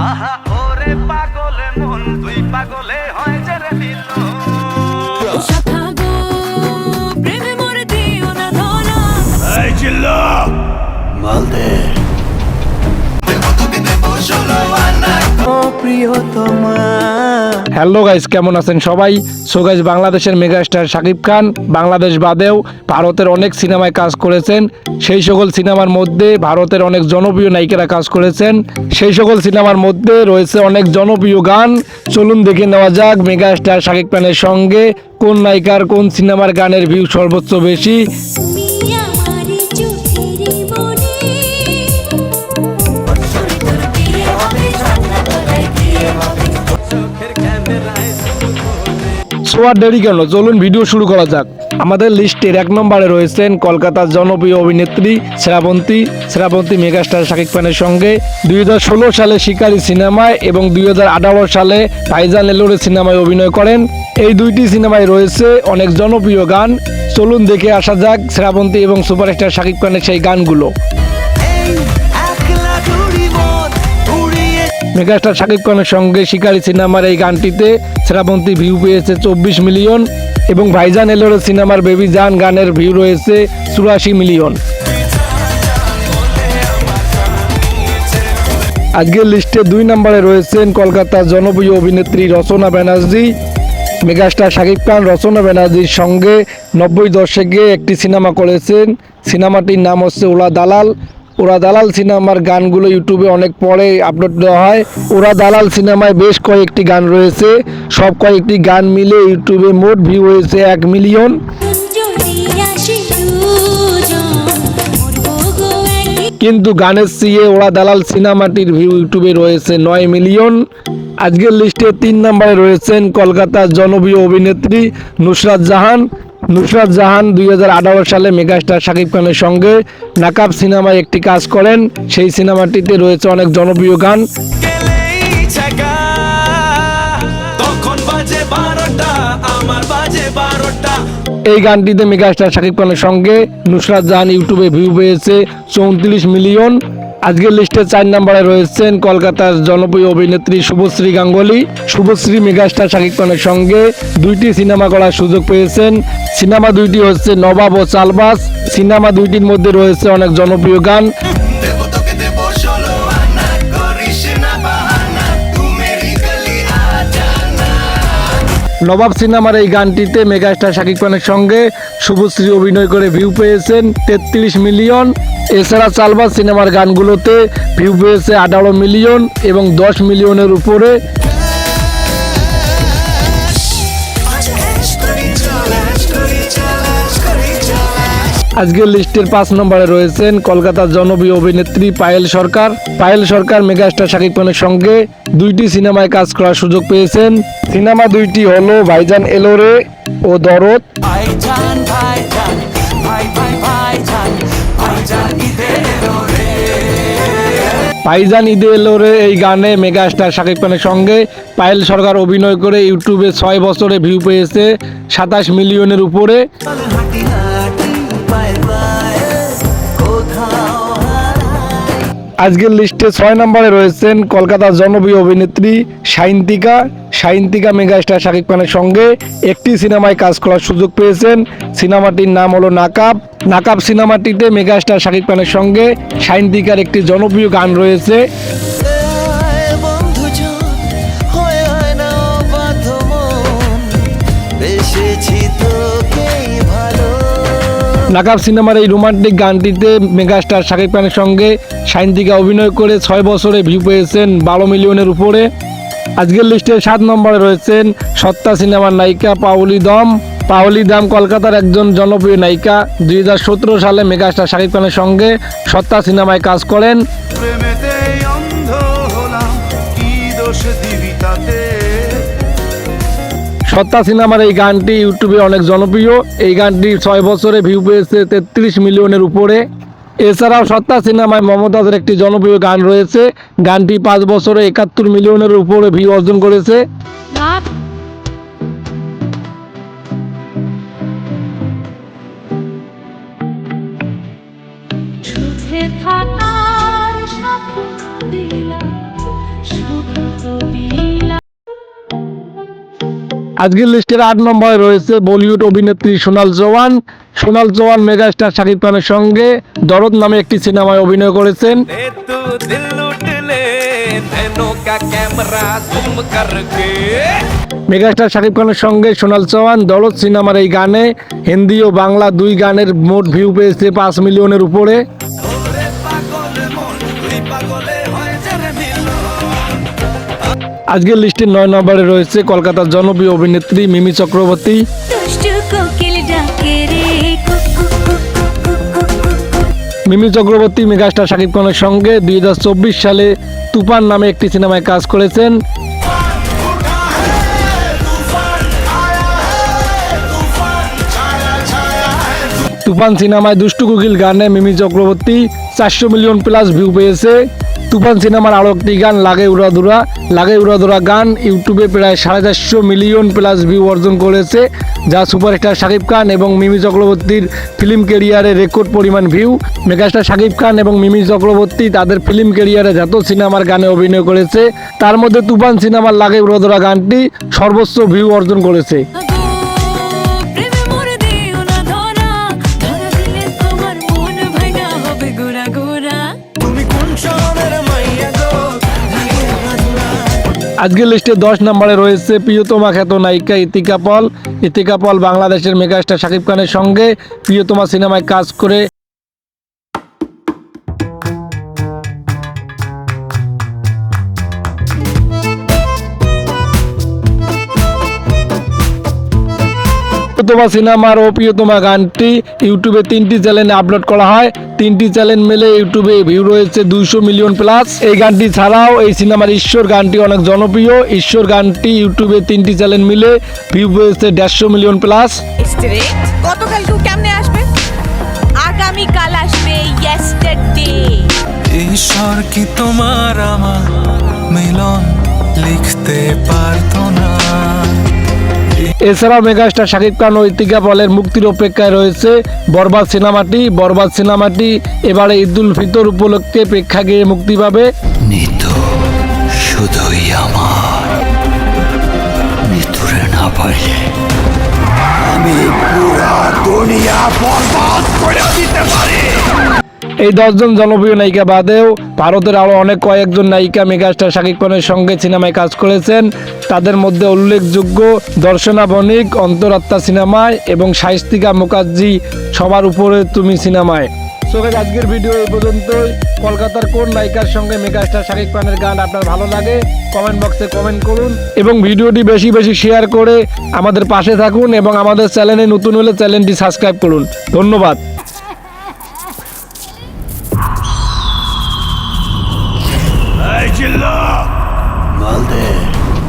আহা ওরে পাগলে মন দুই পাগলে হয় যে রে মিলন শাখা গো হ্যালো গাইস, কেমন আছেন সবাই? সো গাইস বাংলাদেশের মেগাস্টার শাকিব খান বাংলাদেশ বাদেও ভারতের অনেক সিনেমায় কাজ করেছেন। সেই সকল সিনেমার মধ্যে ভারতের অনেক জনপ্রিয় নায়িকারা কাজ করেছেন। সেই সকল সিনেমার মধ্যে রয়েছে অনেক জনপ্রিয় গান। চলুন দেখে নেওয়া যাক মেগাস্টার শাকিব খানের সঙ্গে কোন নায়িকার কোন সিনেমার গানের ভিউ সর্বোচ্চ বেশি। আর দেরি কেন? চলুন ভিডিও শুরু করা যাক। আমাদের লিস্টের এক নম্বরে রয়েছেন কলকাতার জনপ্রিয় অভিনেত্রী শ্রাবন্তী। শ্রাবন্তী মেগাস্টার শাকিব খানের সঙ্গে দুই হাজার ষোলো সালে শিকারি সিনেমায় এবং দুই হাজার আঠারো সালে ভাইজান এলোরে সিনেমায় অভিনয় করেন। এই দুইটি সিনেমায় রয়েছে অনেক জনপ্রিয় গান। চলুন দেখে আসা যাক শ্রাবন্তী এবং সুপারস্টার শাকিব খানের সেই গানগুলো। মেগাস্টার শাকিব খানের সঙ্গে শিকারি সিনেমার এই গানটিতে শ্রাবন্তী ভিউ পেয়েছে চব্বিশ মিলিয়ন এবং ভাইজান এলোর সিনেমার বেবি জান গানের ভিউ রয়েছে চুরাশি মিলিয়ন। আজকের লিস্টে দুই নম্বরে রয়েছেন কলকাতার জনপ্রিয় অভিনেত্রী রচনা ব্যানার্জি, মেগাস্টার শাকিব খান রচনা ব্যানার্জির সঙ্গে নব্বই দশকে একটি সিনেমা করেছেন। সিনেমাটির নাম হচ্ছে ওলা দালাল। ওরা দালাল সিনেমার গানগুলো ইউটিউবে অনেক পরে আপলোড দেওয়া হয়। ওরা দালাল সিনেমায় বেশ কয়েকটি গান রয়েছে। সব কয়েকটি গান মিলে ইউটিউবে মোট ভিউ হয়েছে এক মিলিয়ন কিন্তু গানের সিয়ে ওরা দালাল সিনেমাটির ভিউ ইউটিউবে রয়েছে নয় মিলিয়ন আজকের লিস্টে তিন নম্বরে রয়েছেন কলকাতার জনপ্রিয় অভিনেত্রী নুসরাত জাহান। নুসরাত জাহান দুই হাজার আঠারো সালে মেগাস্টার শাকিব খানের সঙ্গে নাকাব সিনেমায় একটি কাজ করেন। সেই সিনেমাটিতে রয়েছে অনেক জনপ্রিয় গান। এই গানটিতে মেগাস্টার শাকিব খানের সঙ্গে নুসরাত জাহান ইউটিউবে ভিউ পেয়েছে চৌত্রিশ মিলিয়ন। আজকের লিস্টে চার নম্বরে রয়েছেন কলকাতার জনপ্রিয় অভিনেত্রী শুভশ্রী গাঙ্গুলি। শুভশ্রী মেগাস্টার শাকিব খানের সঙ্গে দুইটি সিনেমা করার সুযোগ পেয়েছেন। সিনেমা দুইটি হচ্ছে নবাব ও চালবাস। সিনেমা দুইটির মধ্যে রয়েছে অনেক জনপ্রিয় গান। নবাব সিনেমার এই গানটিতে মেগাস্টার শাকিব খানের সঙ্গে শুভশ্রী অভিনয় করে ভিউ পেয়েছেন তেত্রিশ মিলিয়ন। এছাড়া চালবাজ সিনেমার গানগুলোতে ভিউ পেয়েছে আঠারো মিলিয়ন এবং দশ মিলিয়নের উপরে আজকের লিস্টের পাঁচ নম্বরে রয়েছেন কলকাতার জনপ্রিয় অভিনেত্রী পায়েল সরকার। পায়েল সরকার মেগাস্টার শাকিব খানের সঙ্গে দুইটি সিনেমায় কাজ করার সুযোগ পেয়েছেন। সিনেমা দুইটি হলো ভাইজান এলোরে ও দরদ। ভাইজান ঈদে এলোরে। এই গানে মেগাস্টার শাকিব খানের সঙ্গে পায়েল সরকার অভিনয় করে ইউটিউবে ছয় বছরে ভিউ পেয়েছে সাতাশ মিলিয়নের উপরে। আজকের লিস্টে ছয় নম্বরে রয়েছেন কলকাতার জনপ্রিয় অভিনেত্রী সাইন্তিকা সাইন্তিকা মেগাস্টার শাকিব খানের সঙ্গে একটি সিনেমায় কাজ করার সুযোগ পেয়েছেন। সিনেমাটির নাম হলো নাকাব। নাকাব সিনেমাটিতে মেগাস্টার শাকিব খানের সঙ্গে সাইন্তিকার একটি জনপ্রিয় গান রয়েছে। নাকাব সিনেমার এই রোমান্টিক গানটিতে মেগাস্টার শাকিব খানের সঙ্গে সাইন্তিকা অভিনয় করে ছয় বছরে ভিউ পেয়েছেন বারো মিলিয়নের উপরে। আজকের লিস্টে সাত নম্বরে রয়েছেন সত্তা সিনেমার নায়িকা পাওলি দম। পাওলি দাম কলকাতার একজন জনপ্রিয় নায়িকা। দুই হাজার সতেরো সালে মেগাস্টার শাকিব খানের সঙ্গে সত্তা সিনেমায় কাজ করেন। সত্তা সিনেমার এই গানটি ইউটিউবে অনেক জনপ্রিয়। এই গানটি ছয় বছরে ভিউ পেয়েছে তেত্রিশ মিলিয়নের উপরে। এছাড়াও সত্তা সিনেমায় মমতাজের একটি জনপ্রিয় গান রয়েছে। গানটি পাঁচ বছরে একাত্তর মিলিয়নের উপরে ভিউ অর্জন করেছে। থাকার স্বপ্ন দিলাম আজকের লিস্টের আট নম্বরে রয়েছে বলিউড অভিনেত্রী সোনাল চৌহান। সোনাল চৌহান মেগাস্টার শাকিব খানের সঙ্গে দরদ নামে একটি সিনেমায় অভিনয় করেছেন। মেগাস্টার শাকিব খানের সঙ্গে সোনাল চৌহান দরদ সিনেমার এই গানে হিন্দি ও বাংলা দুই গানের মোট ভিউ পেয়েছে পাঁচ মিলিয়নের উপরে। আজকের লিস্টের নয় নম্বরে রয়েছে কলকাতার জনপ্রিয় অভিনেত্রী মিমি চক্রবর্তী। মিমি চক্রবর্তী মেগাস্টার শাকিব খানের সঙ্গে দুই হাজার চব্বিশ সালে তুফান নামে একটি সিনেমায় কাজ করেছেন। তুফান সিনেমায় দুষ্টু কুকিল গানে মিমি চক্রবর্তী চারশো মিলিয়ন প্লাস ভিউ পেয়েছে। তুফান সিনেমার আরও একটি গান লাগে উড়াদুরা লাগে উড়াদুরা গান। ইউটিউবে প্রায় সাড়ে চারশো মিলিয়ন প্লাস ভিউ অর্জন করেছে, যা সুপারস্টার শাকিব খান এবং মিমি চক্রবর্তীর ফিল্ম কেরিয়ারে রেকর্ড পরিমাণ ভিউ মেগাস্টার শাকিব খান এবং মিমি চক্রবর্তী তাদের ফিল্ম কেরিয়ারে যত সিনেমার গানে অভিনয় করেছে, তার মধ্যে তুফান সিনেমার লাগে উড়াদুরা গানটি সর্বোচ্চ ভিউ অর্জন করেছে। আজকের লিস্টে দশ নম্বরে রয়েছে প্রিয়তমা খ্যাত নায়িকা ইতিকা পল। ইতিকা পল বাংলাদেশের মেগাস্টার শাকিব খানের সঙ্গে প্রিয়তমা সিনেমায় কাজ করে প্রিয়তমা সিনেমার ও প্রিয়তমা গানটি ইউটিউবে তিনটি চ্যানেলে আপলোড করা হয়। তিনটি চ্যানেল মিলে ইউটিউবে ভিউ রয়েছে দুইশো মিলিয়ন প্লাস। এই গানটি ছাড়াও এই সিনেমার ঈশ্বর গানটি অনেক জনপ্রিয়। ঈশ্বর গানটি ইউটিউবে তিনটি চ্যানেল মিলে ভিউ পেয়েছে দেড়শো মিলিয়ন প্লাস। গতকাল কেমনে আসবে? আগামী কাল আসবে ইয়েস্টারডে ঈশ্বর কি তোমার আমার মিলন লিখতে পারতো না? এছাড়াও মেগাস্টার শাকিব খান ও ইতিকা পলের মুক্তির অপেক্ষায় রয়েছে বরবাদ সিনেমাটি বরবাদ সিনেমাটি, এবারে ঈদুল ফিতর উপলক্ষে প্রেক্ষাগৃহে মুক্তি পাবে। আমি পুরা দুনিয়া বরবাদ করে দিতে পারি। এই দশজন জনপ্রিয় নায়িকা বাদেও ভারতের আরও অনেক কয়েকজন নায়িকা মেগাস্টার শাকিব খানের সঙ্গে সিনেমায় কাজ করেছেন। তাদের মধ্যে উল্লেখযোগ্য দর্শনা বণিক, অন্তরাত্মা সিনেমায় এবং শাইস্তিকা মুখার্জি, সবার উপরে তুমি সিনেমায়। সো আজকের ভিডিও এই পর্যন্তই। কলকাতার কোন নায়িকার সঙ্গে মেগাস্টার শাকিব খানের গান আপনার ভালো লাগে কমেন্ট বক্সে কমেন্ট করুন। এবং ভিডিওটি বেশি বেশি শেয়ার করে আমাদের পাশে থাকুন এবং আমাদের চ্যানেলে নতুন হলে চ্যানেলটি সাবস্ক্রাইব করুন। ধন্যবাদ।